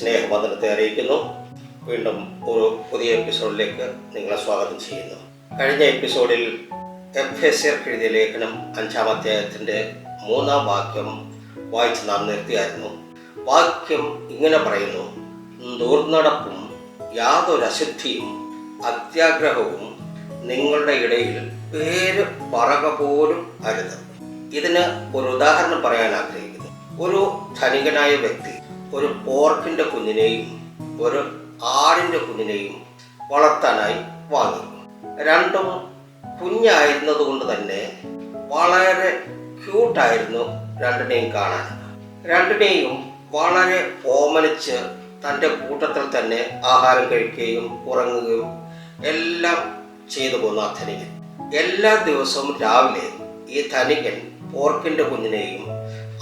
സ്നേഹവന്ദനത്തെ അറിയിക്കുന്നു. വീണ്ടും ഒരു പുതിയ എപ്പിസോഡിലേക്ക് നിങ്ങളെ സ്വാഗതം ചെയ്യുന്നു. കഴിഞ്ഞ എപ്പിസോഡിൽ എഫ് എസ് എഴുതിയ ലേഖനം അഞ്ചാം അധ്യായത്തിന്റെ മൂന്നാം വാക്യം വായിച്ച് നാം നിർത്തിയായിരുന്നു. വാക്യം ഇങ്ങനെ പറയുന്നു ദുർനടപ്പും യാതൊരു അശുദ്ധിയും അത്യാഗ്രഹവും നിങ്ങളുടെ ഇടയിൽ പേര് പറക പോലും അരുത്. ഇതിന് ഒരു ഉദാഹരണം പറയാൻ ആഗ്രഹിക്കുന്നു. ഒരു ധനികനായ വ്യക്തി ഒരു പോർക്കിന്റെ കുഞ്ഞിനെയും ഒരു ആടിന്റെ കുഞ്ഞിനെയും വളർത്താനായി വാങ്ങി രണ്ടും കുഞ്ഞായിരുന്നത് കൊണ്ട് തന്നെ വളരെ ക്യൂട്ടായിരുന്നു രണ്ടിനെയും കാണാൻ. രണ്ടിനെയും വളരെ ഓമനിച്ച് തന്റെ കൂട്ടത്തിൽ തന്നെ ആഹാരം കഴിക്കുകയും ഉറങ്ങുകയും എല്ലാം ചെയ്തു പോന്ന ആ ധനികൻ. എല്ലാ ദിവസവും രാവിലെ ഈ ധനികൻ പോർക്കിന്റെ കുഞ്ഞിനെയും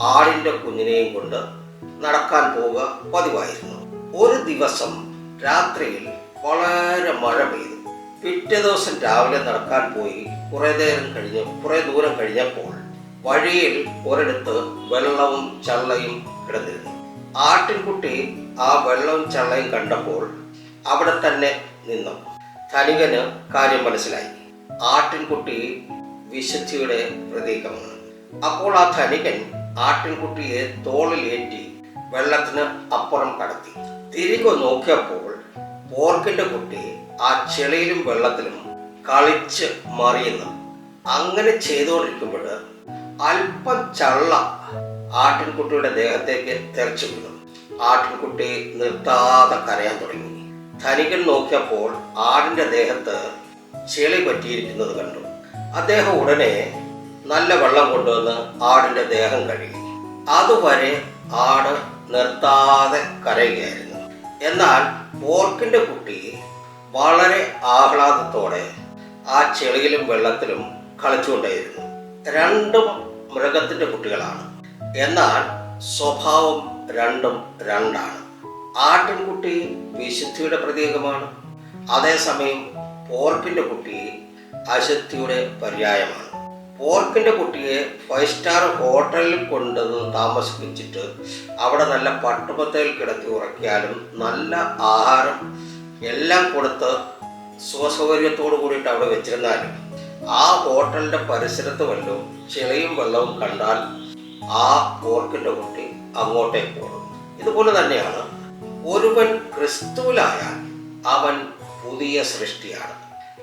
ആടിന്റെ കുഞ്ഞിനെയും കൊണ്ട് നടക്കാൻ പോവുക പതിവായിരുന്നു. ഒരു ദിവസം രാത്രിയിൽ വളരെ മഴ പെയ്തു. പിറ്റേ ദിവസം രാവിലെ നടക്കാൻ പോയി കുറേ നേരം കഴിഞ്ഞ് കുറേ ദൂരം കഴിഞ്ഞപ്പോൾ വഴിയിൽ ഒരിടത്ത് വെള്ളവും ചള്ളയും കിടന്നിരുന്നു. ആട്ടിൻകുട്ടി ആ വെള്ളവും ചള്ളയും കണ്ടപ്പോൾ അവിടെ തന്നെ നിന്നു. ധനികന് കാര്യം മനസ്സിലായി. ആട്ടിൻകുട്ടി വിശുദ്ധിയുടെ പ്രതീകമാണ്. അപ്പോൾ ആ ധനികൻ ആട്ടിൻകുട്ടിയെ തോളിലേറ്റി വെള്ളത്തിന് അപ്പുറം കടത്തി. തിരികെ നോക്കിയപ്പോൾ പോർക്കിന്റെ കുട്ടി ആ ചെളിയിലും വെള്ളത്തിലും കളിച്ച് മറിയുന്നു. അങ്ങനെ ചെയ്തുകൊണ്ടിരിക്കുമ്പോൾ അല്പം ചള്ള ആട്ടിൻകുട്ടിയുടെ ദേഹത്തേക്ക് തെറിച്ചു വീണു. ആട്ടിൻകുട്ടി നിർത്താതെ കരയാൻ തുടങ്ങി. ധനികൻ നോക്കിയപ്പോൾ ആടിന്റെ ദേഹത്ത് ചെളി പറ്റിയിരിക്കുന്നത് കണ്ടു. അദ്ദേഹം ഉടനെ നല്ല വെള്ളം കൊണ്ടുവന്ന് ആടിന്റെ ദേഹം കഴുകി. അതുവരെ ആട് നിർത്താതെ കരയുകയായിരുന്നു. എന്നാൽ പോർക്കിന്റെ കുട്ടി വളരെ ആഹ്ലാദത്തോടെ ആ ചെളിയിലും വെള്ളത്തിലും കളിച്ചുകൊണ്ടേയിരുന്നു. രണ്ടും മൃഗത്തിന്റെ കുട്ടികളാണ്. എന്നാൽ സ്വഭാവം രണ്ടും രണ്ടാണ്. ആട്ടിൻകുട്ടി വിശുദ്ധിയുടെ പ്രതീകമാണ്. അതേസമയം പോർക്കിന്റെ കുട്ടി അശുദ്ധിയുടെ പര്യായമാണ്. പോർക്കിന്റെ കുട്ടിയെ ഫൈവ് സ്റ്റാർ ഹോട്ടലിൽ കൊണ്ടുവന്ന് താമസിപ്പിച്ചിട്ട് അവിടെ നല്ല പട്ടുപത്തയിൽ കിടത്തി ഉറക്കിയാലും നല്ല ആഹാരം എല്ലാം കൊടുത്ത് സുഖസൗകര്യത്തോടു കൂടിയിട്ട് അവിടെ വെച്ചിരുന്നാലും ആ ഹോട്ടലിന്റെ പരിസരത്ത് വല്ലതും ചെളിയും വെള്ളവും കണ്ടാൽ ആ പോർക്കിന്റെ കുട്ടി അങ്ങോട്ടേക്ക് പോകും. ഇതുപോലെ തന്നെയാണ് ഒരുവൻ ക്രിസ്തുവിലായാൽ അവൻ പുതിയ സൃഷ്ടിയാണ്.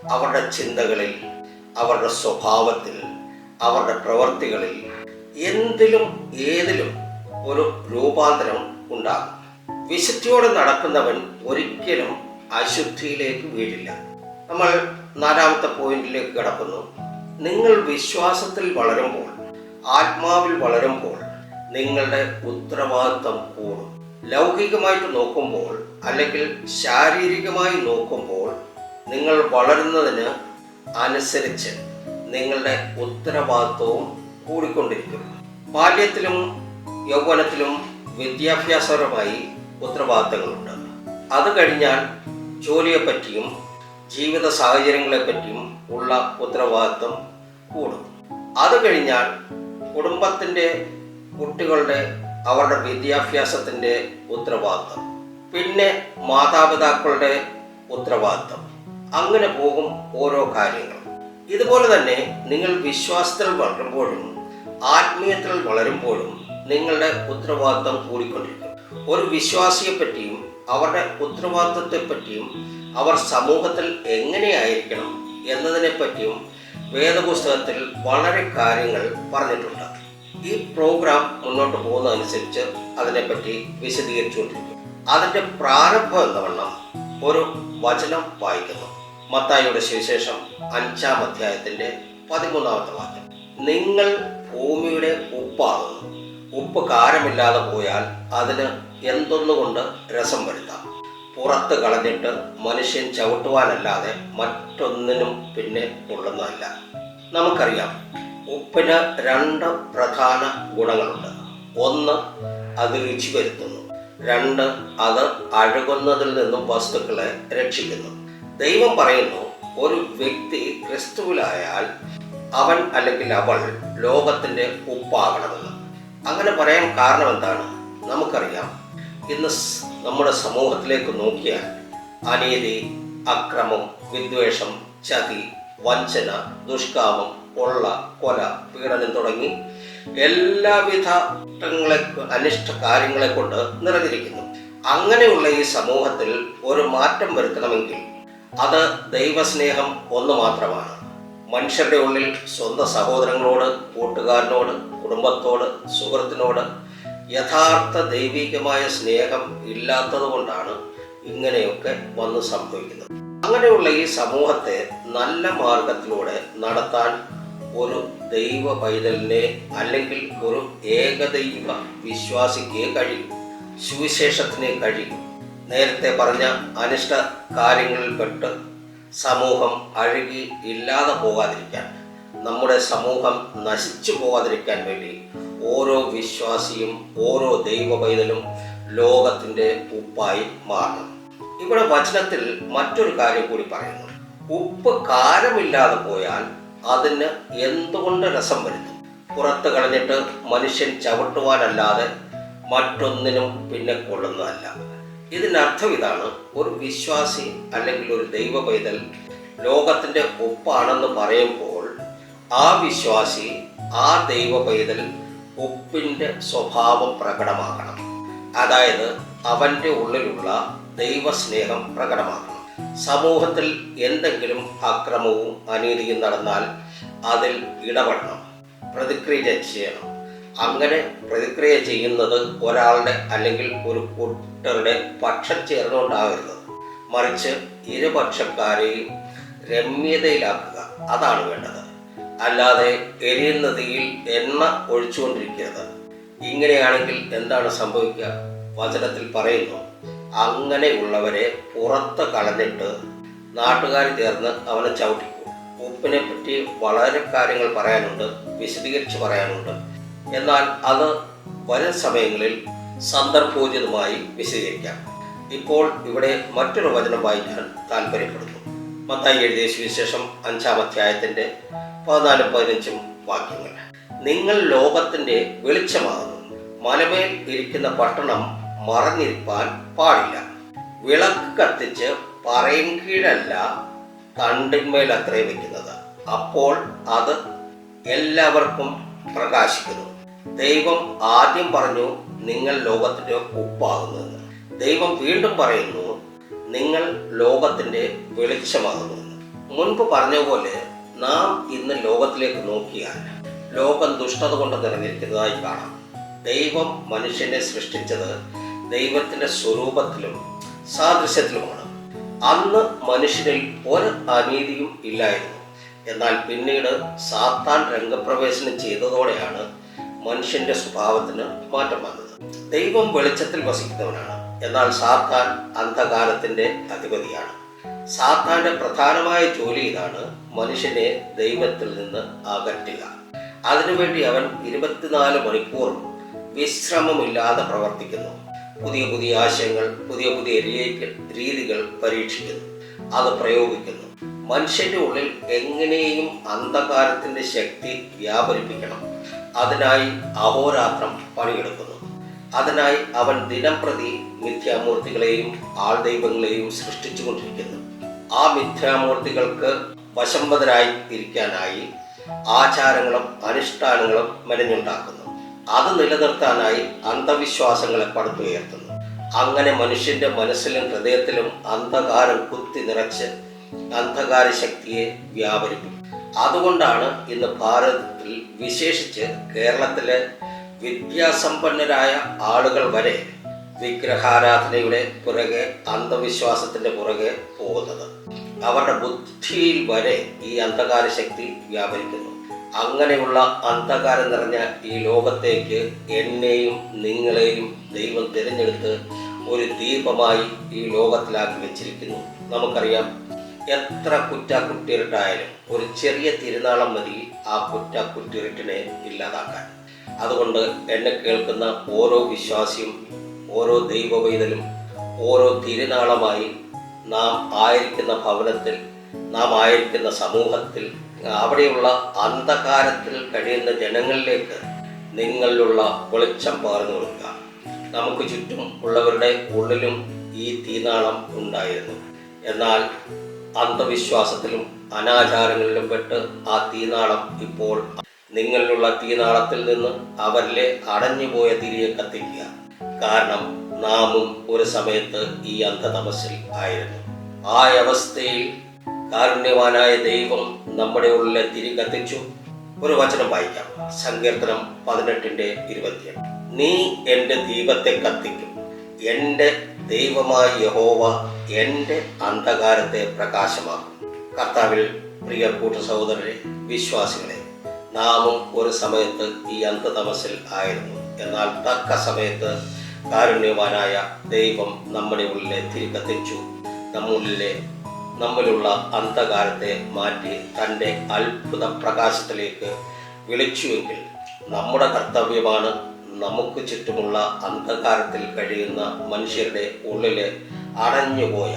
അവരുടെ ചിന്തകളിൽ അവരുടെ സ്വഭാവത്തിൽ അവരുടെ പ്രവർത്തികളിൽ എന്തിലും ഏതിലും ഒരു രൂപാന്തരം ഉണ്ടാകും. വിശുദ്ധിയോടെ നടക്കുന്നവൻ ഒരിക്കലും അശുദ്ധിയിലേക്ക് വീഴില്ല. നമ്മൾ നാലാമത്തെ പോയിന്റിലേക്ക് കിടക്കുന്നു. നിങ്ങൾ വിശ്വാസത്തിൽ വളരുമ്പോൾ ആത്മാവിൽ വളരുമ്പോൾ നിങ്ങളുടെ ഉത്തരവാദിത്വം കൂടും. ലൗകികമായിട്ട് നോക്കുമ്പോൾ അല്ലെങ്കിൽ ശാരീരികമായി നോക്കുമ്പോൾ നിങ്ങൾ വളരുന്നതിന് അനുസരിച്ച് നിങ്ങളുടെ ഉത്തരവാദിത്വവും കൂടിക്കൊണ്ടിരിക്കും. ബാല്യത്തിലും യൗവനത്തിലും വിദ്യാഭ്യാസപരമായി ഉത്തരവാദിത്തങ്ങളുണ്ട്. അത് കഴിഞ്ഞാൽ ജോലിയെപ്പറ്റിയും ജീവിത സാഹചര്യങ്ങളെപ്പറ്റിയും ഉള്ള ഉത്തരവാദിത്വം കൂടും. അത് കഴിഞ്ഞാൽ കുടുംബത്തിന്റെ കുട്ടികളുടെ അവരുടെ വിദ്യാഭ്യാസത്തിന്റെ ഉത്തരവാദിത്വം. പിന്നെ മാതാപിതാക്കളുടെ ഉത്തരവാദിത്വം. അങ്ങനെ പോകും ഓരോ കാര്യങ്ങൾ ഇതുപോലെ തന്നെ നിങ്ങൾ വിശ്വാസത്തിൽ വളരുമ്പോഴും ആത്മീയത്തിൽ വളരുമ്പോഴും നിങ്ങളുടെ ഉത്തരവാദിത്വം കൂടിക്കൊണ്ടിരിക്കും. ഒരു വിശ്വാസിയെ പറ്റിയും അവരുടെ ഉത്തരവാദിത്വത്തെ പറ്റിയും അവർ സമൂഹത്തിൽ എങ്ങനെയായിരിക്കണം എന്നതിനെ പറ്റിയും വേദപുസ്തകത്തിൽ വളരെ കാര്യങ്ങൾ പറഞ്ഞിട്ടുണ്ട്. ഈ പ്രോഗ്രാം മുന്നോട്ട് പോകുന്നതനുസരിച്ച് അതിനെപ്പറ്റി വിശദീകരിച്ചുകൊണ്ടിരിക്കും. അതിന്റെ പ്രാരംഭം എന്ന വണ്ണം ഒരു വചനം വായിക്കുന്നു. മത്തായിയുടെ സുവിശേഷം അഞ്ചാം അധ്യായത്തിന്റെ പതിമൂന്നാമത്തെ വാക്യം. നിങ്ങൾ ഭൂമിയുടെ ഉപ്പാകുന്നു ഉപ്പ് കാരമില്ലാതെ പോയാൽ അതിന് എന്തൊന്നുകൊണ്ട് രസം വരുത്താം? പുറത്ത് കളഞ്ഞിട്ട് മനുഷ്യൻ ചവിട്ടുവാനല്ലാതെ മറ്റൊന്നിനും പിന്നെ കൊള്ളുന്നതല്ല. നമുക്കറിയാം ഉപ്പിന് രണ്ട് പ്രധാന ഗുണങ്ങളുണ്ട്. ഒന്ന് അത് രുചി വരുത്തുന്നു. രണ്ട് അത് അഴുകുന്നതിൽ നിന്നും വസ്തുക്കളെ രക്ഷിക്കുന്നു. ദൈവം പറയുന്നു ഒരു വ്യക്തി ക്രിസ്തുവിലായാൽ അവൻ അല്ലെങ്കിൽ അവൾ ലോകത്തിന്റെ ഉപ്പാകണമെന്ന്. അങ്ങനെ പറയാൻ കാരണം എന്താണ്? നമുക്കറിയാം. ഇന്ന് നമ്മുടെ സമൂഹത്തിലേക്ക് നോക്കിയാൽ അനീതി അക്രമം വിദ്വേഷം ചതി വഞ്ചന ദുഷ്കാമം കൊള്ള കൊല പീഡനം തുടങ്ങി എല്ലാവിധ അനിഷ്ട കാര്യങ്ങളെ കൊണ്ട് നിറഞ്ഞിരിക്കുന്നു. അങ്ങനെയുള്ള ഈ സമൂഹത്തിൽ ഒരു മാറ്റം വരുത്തണമെങ്കിൽ അത് ദൈവസ്നേഹം ഒന്ന് മാത്രമാണ്. മനുഷ്യരുടെ ഉള്ളിൽ സ്വന്തം സഹോദരങ്ങളോട് കൂട്ടുകാരനോട് കുടുംബത്തോട് സുഹൃത്തിനോട് യഥാർത്ഥ ദൈവികമായ സ്നേഹം ഇല്ലാത്തതുകൊണ്ടാണ് ഇങ്ങനെയൊക്കെ വന്ന് സംഭവിക്കുന്നത്. അങ്ങനെയുള്ള ഈ സമൂഹത്തെ നല്ല മാർഗത്തിലൂടെ നടത്താൻ ഒരു ദൈവ പൈതലിനെ അല്ലെങ്കിൽ ഒരു ഏകദൈവ വിശ്വാസിക്ക് കഴിയും. സുവിശേഷത്തിന് കഴിയും. നേരത്തെ പറഞ്ഞ അനിഷ്ട കാര്യങ്ങളിൽപ്പെട്ട് സമൂഹം അഴുകി ഇല്ലാതെ പോകാതിരിക്കാൻ നമ്മുടെ സമൂഹം നശിച്ചു പോകാതിരിക്കാൻ വേണ്ടി ഓരോ വിശ്വാസിയും ഓരോ ദൈവ പൈതലും ലോകത്തിന്റെ ഉപ്പായി മാറണം. ഇവിടെ വചനത്തിൽ മറ്റൊരു കാര്യം കൂടി പറയുന്നു. ഉപ്പ് കാരമില്ലാതെ പോയാൽ അതിന് എന്തുകൊണ്ട് രസം വരുന്നു? പുറത്ത് കളഞ്ഞിട്ട് മനുഷ്യൻ ചവിട്ടുവാനല്ലാതെ മറ്റൊന്നിനും പിന്നെ കൊള്ളുന്നതല്ല. ഇതിനർത്ഥം ഇതാണ് ഒരു വിശ്വാസി അല്ലെങ്കിൽ ഒരു ദൈവ പൈതൽ ലോകത്തിന്റെ ഒപ്പാണെന്ന് പറയുമ്പോൾ ആ വിശ്വാസി ആ ദൈവ പൈതൽ ഉപ്പിന്റെ സ്വഭാവം പ്രകടമാക്കണം അതായത് അവന്റെ ഉള്ളിലുള്ള ദൈവസ്നേഹം പ്രകടമാക്കണം സമൂഹത്തിൽ എന്തെങ്കിലും അക്രമവും അനീതിയും നടന്നാൽ അതിൽ ഇടപെടണം പ്രതിക്രിയ ചെയ്യണം. അങ്ങനെ പ്രതിക്രിയ ചെയ്യുന്നത് ഒരാളുടെ അല്ലെങ്കിൽ ഒരു കൂട്ടരുടെ പക്ഷം ചേർന്നുകൊണ്ടാകരുത്. മറിച്ച് ഇരുപക്ഷക്കാരെയും രമ്യതയിലാക്കുക. അതാണ് വേണ്ടത്. അല്ലാതെ എരിയുന്ന തീയിൽ എണ്ണ ഒഴിച്ചുകൊണ്ടിരിക്കരുത്. ഇങ്ങനെയാണെങ്കിൽ എന്താണ് സംഭവിക്കുക? വചനത്തിൽ പറയുന്നു അങ്ങനെയുള്ളവരെ പുറത്ത് കളഞ്ഞിട്ട് നാട്ടുകാർ ചേർന്ന് അവനെ ചവിട്ടിക്കും. ഉപ്പിനെ പറ്റി വളരെ കാര്യങ്ങൾ പറയാനുണ്ട് വിശദീകരിച്ച് പറയാനുണ്ട്. എന്നാൽ അത് വരും സമയങ്ങളിൽ സന്ദർഭോചിതമായി വിശദീകരിക്കാം. ഇപ്പോൾ ഇവിടെ മറ്റൊരു വചനം വായിക്കാൻ താല്പര്യപ്പെടുന്നു മത്തായി എഴുതിയ സുവിശേഷം അഞ്ചാം അധ്യായത്തിന്റെ പതിനാലും പതിനഞ്ചും വാക്യങ്ങൾ. നിങ്ങൾ ലോകത്തിന്റെ വെളിച്ചമാകുന്നു. മലമേൽ ഇരിക്കുന്ന പട്ടണം മറഞ്ഞിരിപ്പാൻ പാടില്ല. വിളക്ക് കത്തിച്ച് പറയും കീഴല്ല തണ്ടിന്മേൽ വയ്ക്കുന്നത് അപ്പോൾ അത് എല്ലാവർക്കും പ്രകാശിക്കുന്നു. ദൈവം ആദ്യം പറഞ്ഞു നിങ്ങൾ ലോകത്തിന്റെ ഉപ്പാകുന്നതെന്ന് ദൈവം വീണ്ടും പറയുന്നു നിങ്ങൾ ലോകത്തിന്റെ വെളിച്ചമാകുന്നതെന്ന് മുൻപ് പറഞ്ഞ പോലെ നാം ഇന്ന് ലോകത്തിലേക്ക് നോക്കിയാൽ ലോകം ദുഷ്ടത കൊണ്ട് നിറഞ്ഞിരിക്കുന്നതായി കാണാം. ദൈവം മനുഷ്യനെ സൃഷ്ടിച്ചത് ദൈവത്തിന്റെ സ്വരൂപത്തിലും സാദൃശ്യത്തിലുമാണ്. അന്ന് മനുഷ്യരിൽ ഒരു അനീതിയും ഇല്ലായിരുന്നു. എന്നാൽ പിന്നീട് സാത്താൻ രംഗപ്രവേശനം ചെയ്തതോടെയാണ് മനുഷ്യന്റെ സ്വഭാവത്തിന് മാറ്റം വന്നത്. ദൈവം വെളിച്ചത്തിൽ വസിക്കുന്നവനാണ്. എന്നാൽ സാത്താൻ അന്ധകാരത്തിന്റെ അധിപതിയാണ്. സാത്താന്റെ പ്രധാനമായ ജോലി ഇതാണ് മനുഷ്യനെ ദൈവത്തിൽ നിന്ന് അകറ്റുക. അതിനുവേണ്ടി അവൻ ഇരുപത്തിനാല് മണിക്കൂറും വിശ്രമമില്ലാതെ പ്രവർത്തിക്കുന്നു. പുതിയ പുതിയ ആശയങ്ങൾ പുതിയ പുതിയ രീതികൾ പരീക്ഷിക്കുന്നു. അത് പ്രയോഗിക്കുന്നു. മനുഷ്യന്റെ ഉള്ളിൽ എങ്ങനെയും അന്ധകാരത്തിന്റെ ശക്തി വ്യാപരിപ്പിക്കണം. അതിനായി അഹോരാത്രം പണിയെടുക്കുന്നു. അതിനായി അവൻ ദിനം പ്രതി മിഥ്യാമൂർത്തികളെയും ആൾദൈവങ്ങളെയും സൃഷ്ടിച്ചുകൊണ്ടിരിക്കുന്നു. ആ മിഥ്യാമൂർത്തികൾക്ക് വശംവതരായി ഇരിക്കാനായി ആചാരങ്ങളും അനുഷ്ഠാനങ്ങളും മെനഞ്ഞുണ്ടാക്കുന്നു. അത് നിലനിർത്താനായി അന്ധവിശ്വാസങ്ങളെ പടുത്തുയർത്തുന്നു. അങ്ങനെ മനുഷ്യന്റെ മനസ്സിലും ഹൃദയത്തിലും അന്ധകാരം കുത്തി നിറച്ച് അന്ധകാര ശക്തിയെ വ്യാപരിപ്പിക്കും അതുകൊണ്ടാണ് ഇന്ന് ഭാരതത്തിൽ വിശേഷിച്ച് കേരളത്തിലെ വിദ്യാസമ്പന്നരായ ആളുകൾ വരെ വിഗ്രഹാരാധനയുടെ പുറകെ അന്ധവിശ്വാസത്തിന്റെ പുറകെ പോകുന്നത്. അവരുടെ ബുദ്ധിയിൽ വരെ ഈ അന്ധകാര ശക്തി വ്യാപരിക്കുന്നു. അങ്ങനെയുള്ള അന്ധകാരം നിറഞ്ഞ ഈ ലോകത്തേക്ക് എന്നെയും നിങ്ങളെയും ദൈവം തിരഞ്ഞെടുത്ത് ഒരു ദീപമായി ഈ ലോകത്തിലാക്കി വെച്ചിരിക്കുന്നു. നമുക്കറിയാം എത്ര കുറ്റ കുറ്റിരുട്ടായാലും ഒരു ചെറിയ തിരുനാളം മതി ആ കുറ്റ കുറ്റിരുട്ടിനെ ഇല്ലാതാക്കാൻ. അതുകൊണ്ട് എന്നെ കേൾക്കുന്ന ഓരോ വിശ്വാസിയും ഓരോ ദൈവവൈതലും ഓരോ തിരുനാളമായി നാം ആയിരിക്കുന്ന ഭവനത്തിൽ നാം ആയിരിക്കുന്ന സമൂഹത്തിൽ അവിടെയുള്ള അന്ധകാരത്തിൽ കഴിയുന്ന ജനങ്ങളിലേക്ക് നിങ്ങളിലുള്ള വെളിച്ചം പകർന്നു കൊടുക്കുക. നമുക്ക് ചുറ്റും ഉള്ളവരുടെ ഉള്ളിലും ഈ തീനാളം ഉണ്ടായിരുന്നു. എന്നാൽ അന്ധവിശ്വാസത്തിലും അനാചാരങ്ങളിലും പെട്ട് ആ തീനാളം ഇപ്പോൾ നിങ്ങളിലുള്ള തീനാളത്തിൽ നിന്ന് അവരിലെ അടഞ്ഞുപോയ തിരികെ കത്തിക്കുക. കാരണം നാമും ഒരു സമയത്ത് ഈ അന്ധതമസിൽ ആയിരുന്നു. ആ അവസ്ഥയിൽ കാരുണ്യവാനായ ദൈവം നമ്മുടെ ഉള്ളിലെ തിരി കത്തിച്ചു. ഒരു വചനം വായിക്കാം. സങ്കീർത്തനം പതിനെട്ടിന്റെ ഇരുപത്തിയെട്ട്. നീ എന്റെ ദീപത്തെ കത്തിക്കും. എന്റെ ദൈവമായ യഹോവ എന്റെ അന്ധകാരത്തെ പ്രകാശമാക്കും. കർത്താവിൽ പ്രിയ കൂട്ട സഹോദരരെ വിശ്വാസികളെ നാമും ഒരു സമയത്ത് ഈ അന്ധതമസിൽ ആയിരുന്നു. എന്നാൽ തക്ക സമയത്ത് കാരുണ്യവാനായ ദൈവം നമ്മുടെ ഉള്ളിലെ തിരികത്തിച്ചു നമ്മുള്ളിലെ നമ്മിലുള്ള അന്ധകാരത്തെ മാറ്റി തന്റെ അത്ഭുത പ്രകാശത്തിലേക്ക് വിളിച്ചുവെങ്കിൽ നമ്മുടെ കർത്തവ്യമാണ് നമുക്ക് ചുറ്റുമുള്ള അന്ധകാരത്തിൽ കഴിയുന്ന മനുഷ്യരുടെ ഉള്ളിലെ അടഞ്ഞുപോയ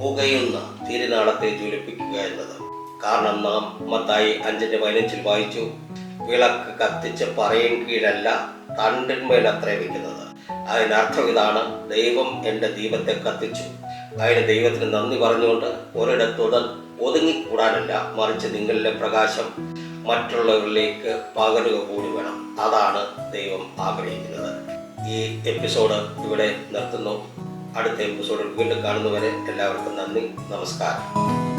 പുകയുന്ന തിരുനാളത്തെ ജ്വലിപ്പിക്കുക എന്നത്. കാരണം നാം മത്തായി അഞ്ചിന്റെ പതിനഞ്ചിൽ വായിച്ചു വിളക്ക് കത്തിച്ച് പറയും കീഴല്ല തണ്ടിന്മേൽ അത്രേ വെക്കുന്നത് അതിനർത്ഥം ഇതാണ് ദൈവം എന്റെ ദീപത്തെ കത്തിച്ചു. അതിന് ദൈവത്തിന് നന്ദി പറഞ്ഞുകൊണ്ട് ഒരിടത്തുടൻ ഒതുങ്ങിക്കൂടാനല്ല മറിച്ച് നിങ്ങളിലെ പ്രകാശം മറ്റുള്ളവരിലേക്ക് പകരുക കൂടി വേണം. അതാണ് ദൈവം ആഗ്രഹിക്കുന്നത്. ഈ എപ്പിസോഡ് ഇവിടെ നിർത്തുന്നു. അടുത്ത എപ്പിസോഡിൽ വീണ്ടും കാണുന്നവരെ എല്ലാവർക്കും നന്ദി നമസ്കാരം.